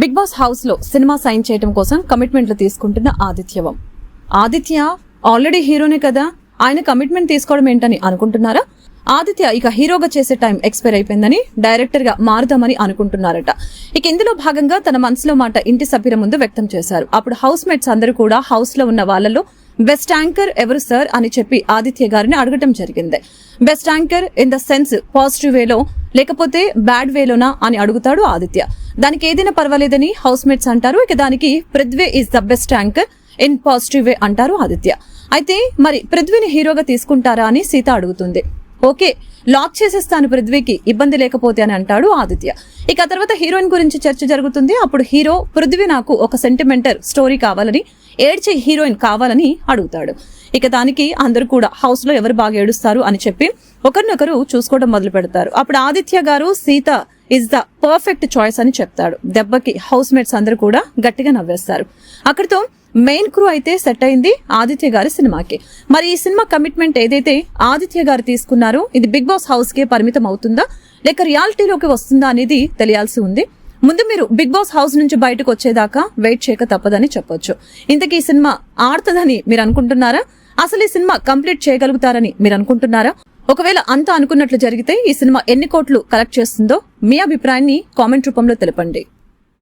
Big Boss హౌస్లో cinema sign చేయడం కోసం కమిట్మెంట్లు తీసుకుంటున్న ఆదిత్యవం. ఆదిత్య ఆల్రెడీ హీరోనే కదా ఆయన కమిట్మెంట్ తీసుకోవడం ఏంటని అనుకుంటున్నారా? ఆదిత్య ఇక హీరోగా చేసే టైం ఎక్స్పైర్ అయిపోయిందని డైరెక్టర్గా మారుదామని అనుకుంటున్నారట. ఇక ఇందులో భాగంగా తన మనసులో మాట ఇంటి సభ్యుల ముందు వ్యక్తం చేశారు. అప్పుడు హౌస్ మేట్స్ అందరూ కూడా హౌస్లో ఉన్న వాళ్ళలో బెస్ట్ యాంకర్ ఎవరు సార్? అని చెప్పి ఆదిత్య గారిని అడగటం జరిగింది. Best anchor in the sense positive వేలో లేకపోతే బ్యాడ్ వేలోనా అని అడుగుతాడు ఆదిత్య. దానికి ఏదైనా పర్వాలేదని హౌస్ మేట్స్ అంటారు. ఇక దానికి Prithvi is the best anchor in positive way అంటారు ఆదిత్య. అయితే మరి పృథ్వీని హీరోగా తీసుకుంటారా అని సీత అడుగుతుంది. ఓకే లాక్ చేసేస్తాను పృథ్వీకి ఇబ్బంది లేకపోతే అని అంటాడు ఆదిత్య. ఇక తర్వాత హీరోయిన్ గురించి చర్చ జరుగుతుంది. అప్పుడు హీరో పృథ్వీ నాకు ఒక సెంటిమెంటల్ స్టోరీ కావాలని ఏడ్చే హీరోయిన్ కావాలని అడుగుతాడు. ఇక దానికి అందరూ కూడా హౌస్లో ఎవరు బాగా ఏడుస్తారు అని చెప్పి ఒకరినొకరు చూసుకోవడం మొదలు పెడతారు అప్పుడు ఆదిత్య గారు Sita is the perfect choice అని చెప్తాడు. దెబ్బకి హౌస్ మేట్స్ అందరూ కూడా గట్టిగా నవ్వేస్తారు. అక్కడితో మెయిన్ క్రూ అయితే సెట్ అయింది ఆదిత్య గారి సినిమాకి. మరి ఈ సినిమా కమిట్మెంట్ ఏదైతే ఆదిత్య గారు తీసుకున్నారో ఇది బిగ్ బాస్ హౌస్ కే పరిమితం అవుతుందా? లేక రియాలిటీలోకి వస్తుందా అనేది తెలియాల్సి ఉంది. ముందు మీరు బిగ్ బాస్ హౌస్ నుంచి బయటకు వచ్చేదాకా వెయిట్ చేయక తప్పదని చెప్పొచ్చు. ఇంతకీ ఈ సినిమా ఆడుతుందని మీరు అనుకుంటున్నారా? అసలు ఈ సినిమా కంప్లీట్ చేయగలుగుతారని మీరు అనుకుంటున్నారా? ఒకవేళ అంతా అనుకున్నట్లు జరిగితే ఈ సినిమా ఎన్ని కోట్లు కలెక్ట్ చేస్తుందో మీ అభిప్రాయాన్ని కామెంట్ రూపంలో తెలపండి.